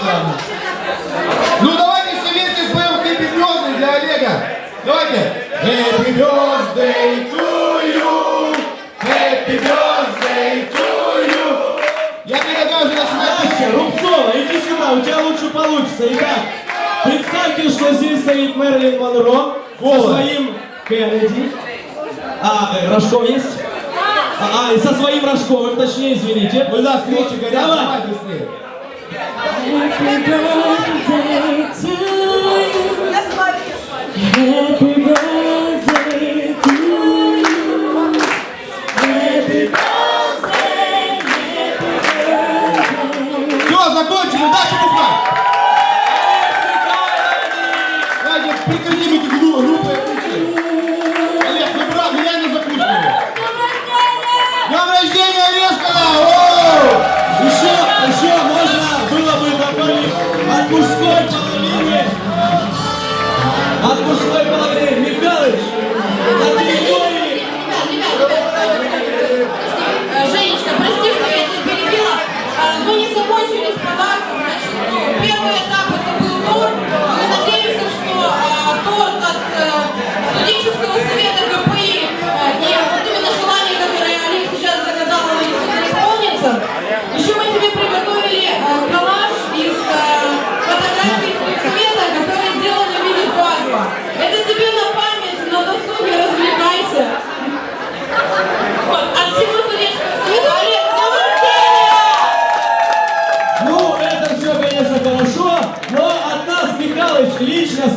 странно. Ну давайте все вместе споем Happy Birthday для Олега. Давайте. Happy Birthday to you. Happy Birthday to you. Я предлагаю уже начинать Настя, Рубцова, иди сюда, у тебя лучше получится. Итак, представьте, что здесь стоит Мерлин Монро со своим Кеннеди. А, Рожков есть? А, и со своим Рожковым, точнее, извините. У нас свечи горят, Давай. давай быстрее. Like a golden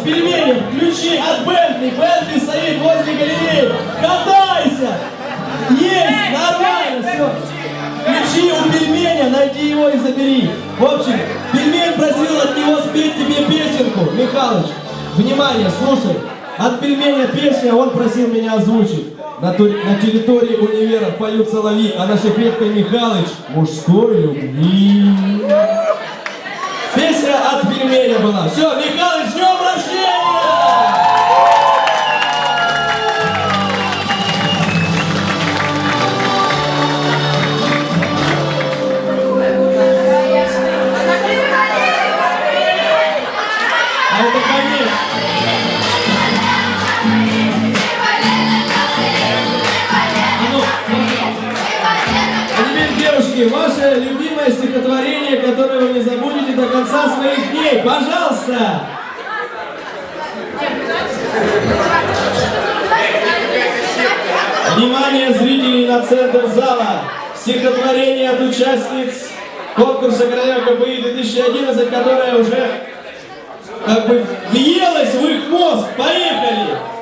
пельменем, ключи от Бентли. Бентли стоит возле галереи. Катайся! Есть, нормально, все. Ключи у пельменя, найди его и забери. В общем, пельмень просил от него спеть тебе песенку. Михалыч, внимание, слушай. От пельменя песня он просил меня озвучить. На, ту- на территории универа поют соловьи, а наша Петка Михалыч мужской любви. Песня от пельменя была. Все, Михалыч, которое вы не забудете до конца своих дней. Пожалуйста! Внимание зрителей на центр зала! Стихотворение от участниц конкурса Королева КПИ 2011, которое уже как бы въелось в их мозг. Поехали!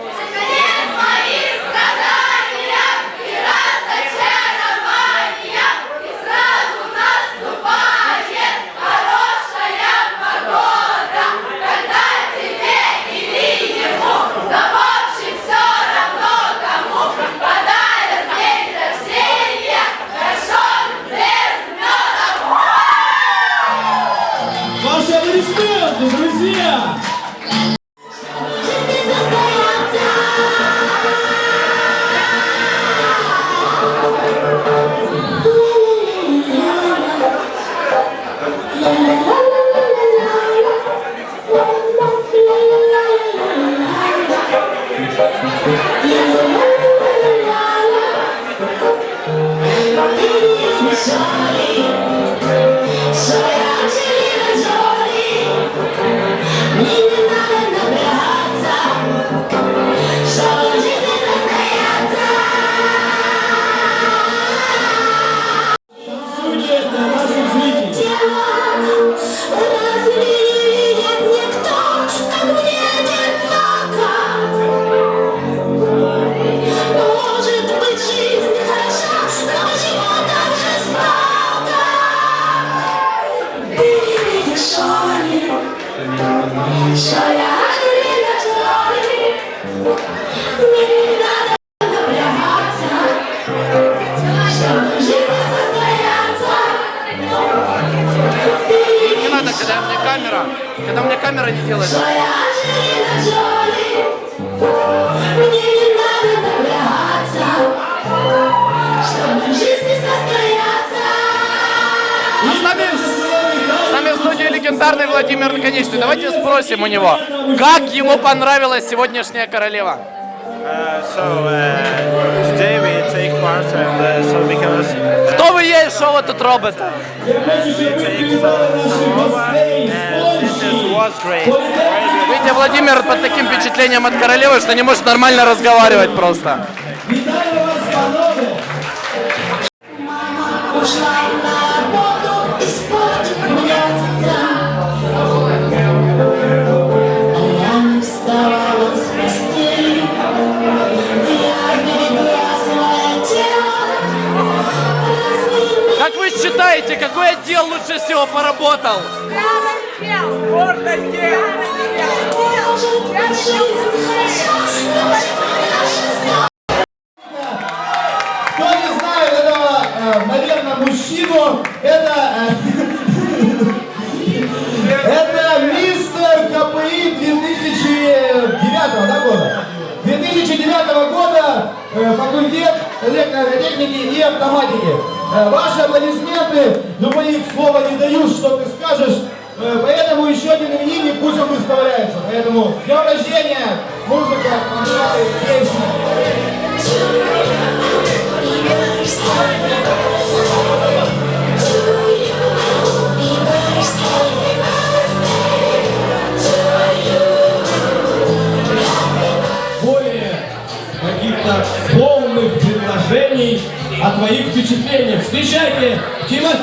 Аплодисменты, когда у меня камера, когда у меня камера не делает. А с нами, с нами в студии легендарный Владимир Конечный. Давайте спросим у него, как ему понравилась сегодняшняя королева? Кто вы есть, шоу тут робот? Видите, Владимир под таким впечатлением от королевы, что не может нормально разговаривать просто. Как вы считаете, какой отдел лучше всего поработал? Правда. Кто не знает этого, э, наверное, мужчину, это... Э, это мистер КПИ 2009 года. 2009 года э, факультет электротехники и автоматики. Ваши аплодисменты, любые слова не дают, что ты скажешь. Э, поэтому еще один именинник пусть он выставляется. Поэтому с днем рождения! Музыка, концерты, песни. Более каких-то полных предложений о твоих впечатлениях. Встречайте, Тимофей!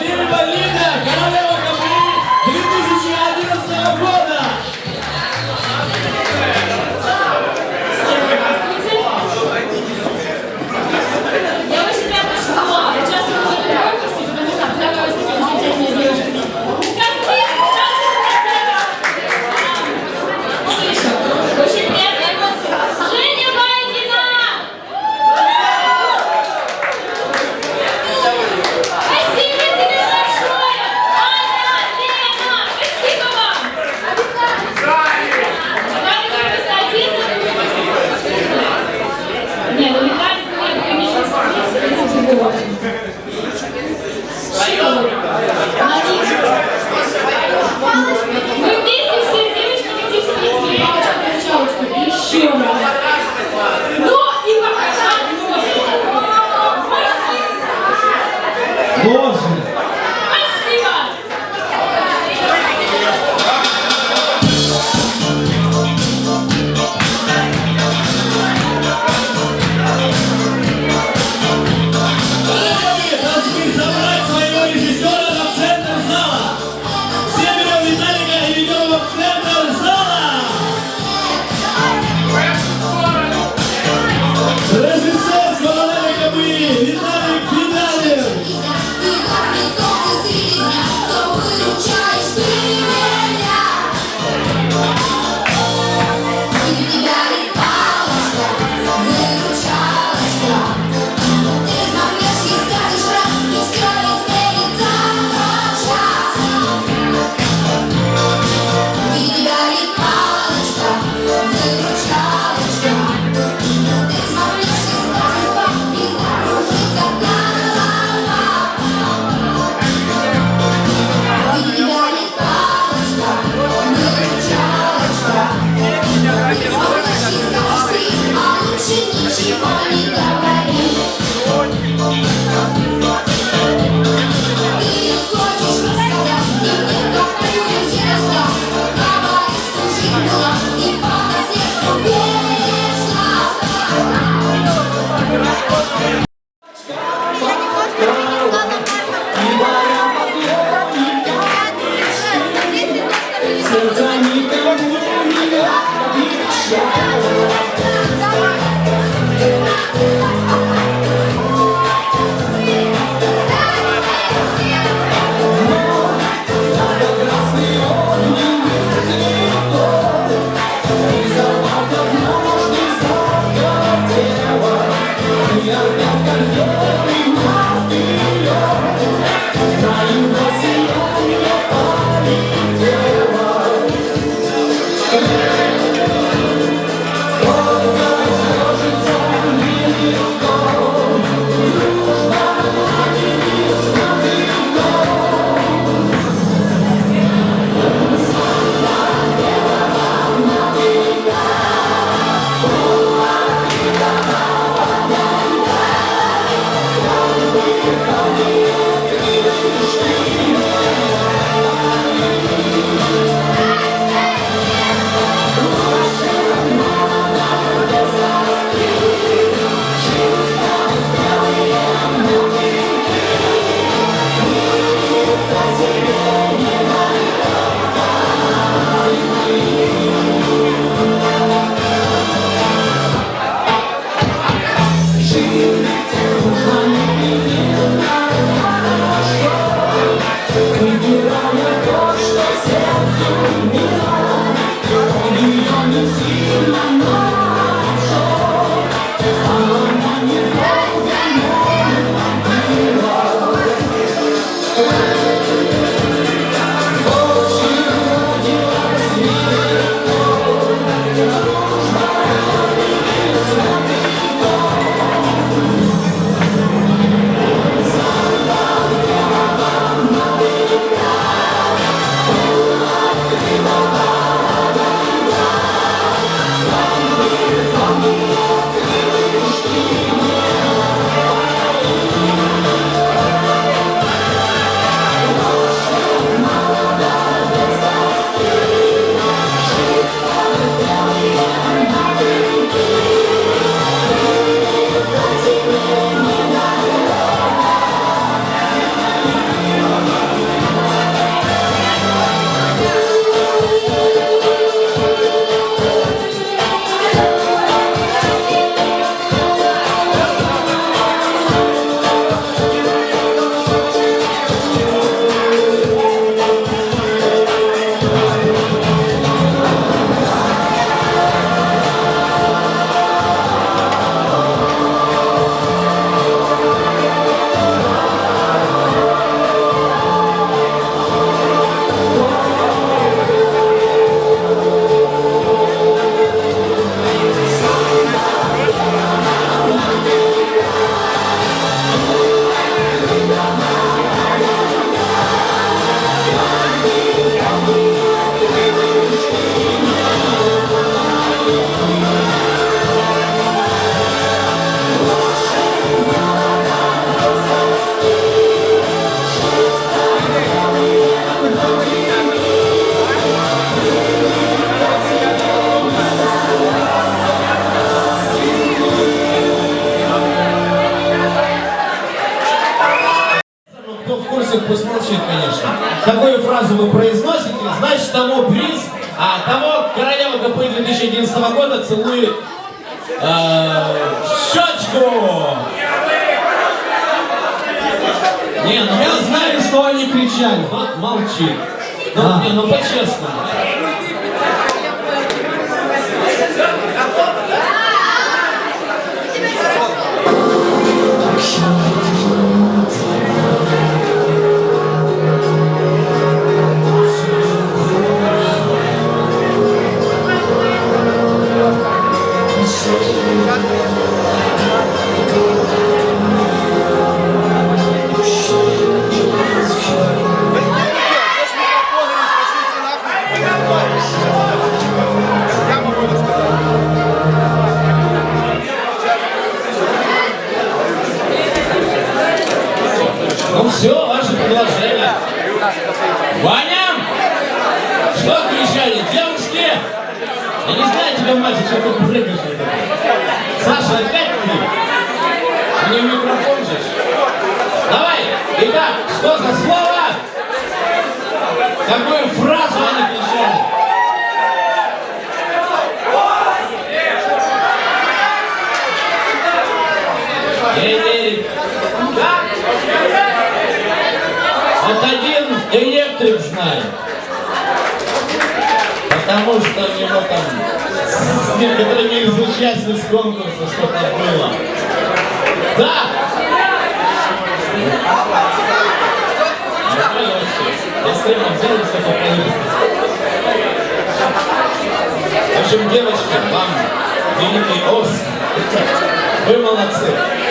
Молчит, пусть молчит, конечно. Такую фразу вы произносите, значит, тому приз, а того королева КП 2011 года целует э, щечку. Не, ну Я знаю, что они кричали. вот молчит. Ну, А. не, ну по-честному. Я не знаю тебя, мальчик, что ты прыгаешь. Саша, опять ты? Мне микрофон же. Давай! Итак, что за слово? Какую фразу они кричали? Вот один электрик знает. Что у него там с некоторыми из участниц конкурса что-то было. Да! Я стримом взял и что-то В общем, девочки, вам великий ос. Вы молодцы.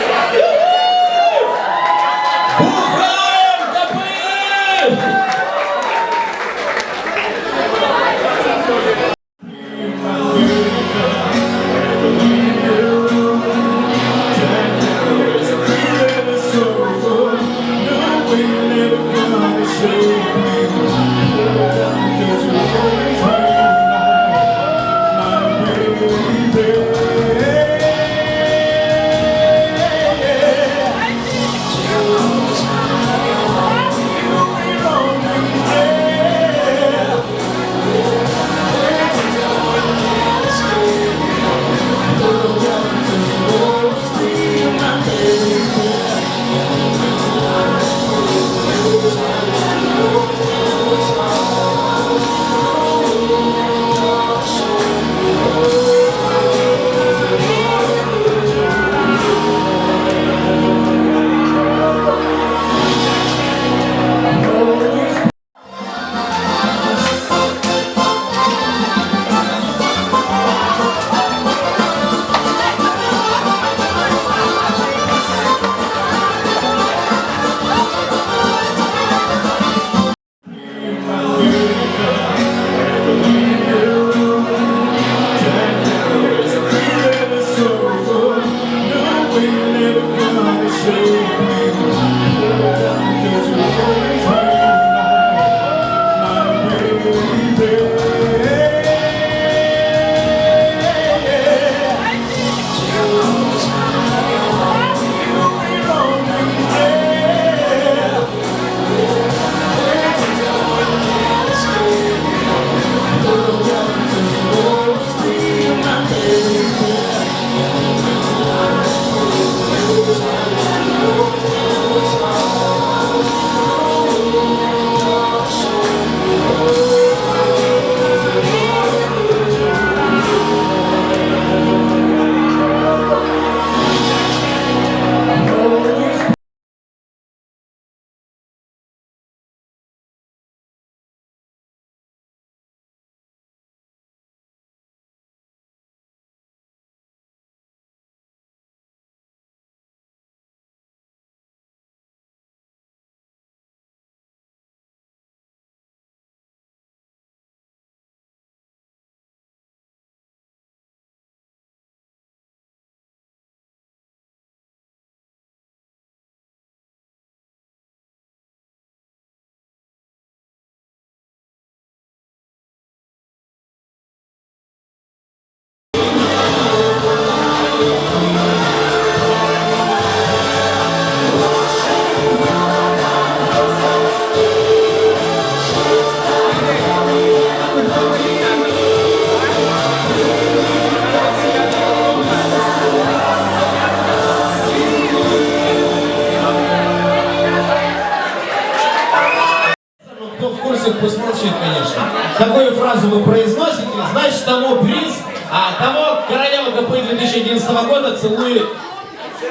Пусть молчит, конечно. Такую фразу вы произносите, значит, тому приз, а того королева КП 2011 года целует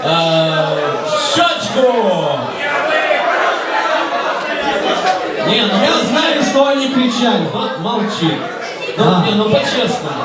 э, щечку. Не, ну Я знаю, что они кричали. вот молчи. Ну, А. не, ну по-честному.